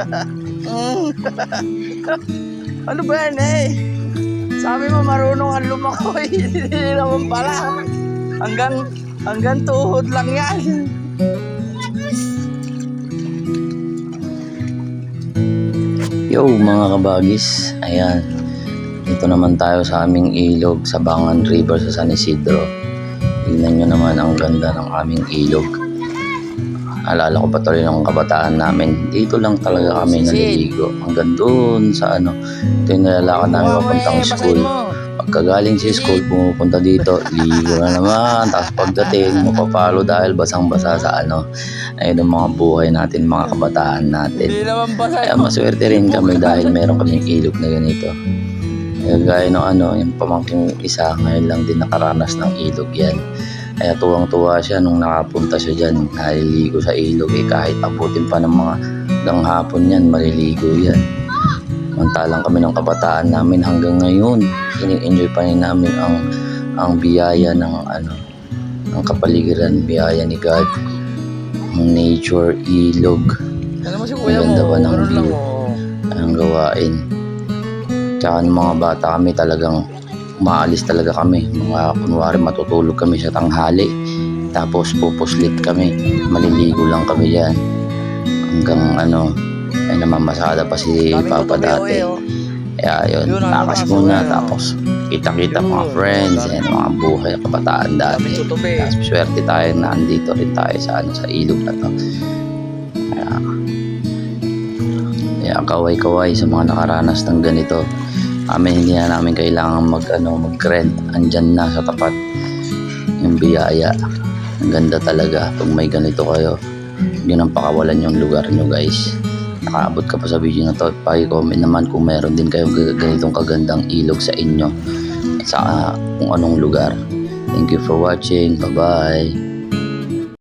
ano ba yan eh? Sabi mo marunong ang lumakoy. Hindi naman pala. Hanggang, hanggang tuhod lang yan. Yo mga kabagis, ayan. Dito naman tayo sa aming ilog sa Bangan River sa San Isidro. Tingnan nyo naman ang ganda ng aming ilog. Alala ko pa tuloy ng kabataan namin. Dito lang talaga kami naliligo. Hanggang doon sa ano. Ito yung nilalakad namin papuntang school. Pagkagaling sa school, pumupunta dito, ligo na naman. Tapos pagdating, mapapalo dahil basang-basa sa ano. Ayun ang mga buhay natin, mga kabataan natin. Kaya maswerte rin kami dahil meron kaming ilog na ganito. Kaya gaya ng ano, yung pamangking isa, ngayon lang din nakaranas ng ilog yan. Kaya tuwang-tuwa siya nung nakapunta siya dyan, naliligo sa ilog eh kahit abutin pa ng mga ng hapon yan, maliligo yan. Mantalang kami ng kabataan namin hanggang ngayon, ini-enjoy pa rin namin ang ang biyaya ng ano ng kapaligiran, biyaya ni God, ang nature, ilog, Ang ganda ba ng view? oh. ang gawain. Tsaka ng mga bata kami talagang umaalis talaga kami. Mga kunwari matutulog kami sa tanghali. Tapos pupuslit kami. Maliligo lang kami dyan. Hanggang ano, ay namamasada pa si Papa dati. Kaya yun, nakaso muna. yan. Tapos kita-kita mga friends and mga buhay kabataan dati. Tapos swerte tayo na andito rin tayo sa ano sa ilog na to. Kaya, kaya kaway-kaway sa mga nakaranas ng ganito. Amin hindi na namin kailangan mag ano mag-rent. Andyan na sa tapat yung biyaya. Ang ganda talaga pag may ganito kayo. Yun ang pakawalan yung lugar nyo guys. Nakaabot ka pa sa video na to. Paki-comment naman kung meron din kayong ga- ganitong kagandang ilog sa inyo. Sa ah, kung anong lugar. Thank you for watching. Bye-bye.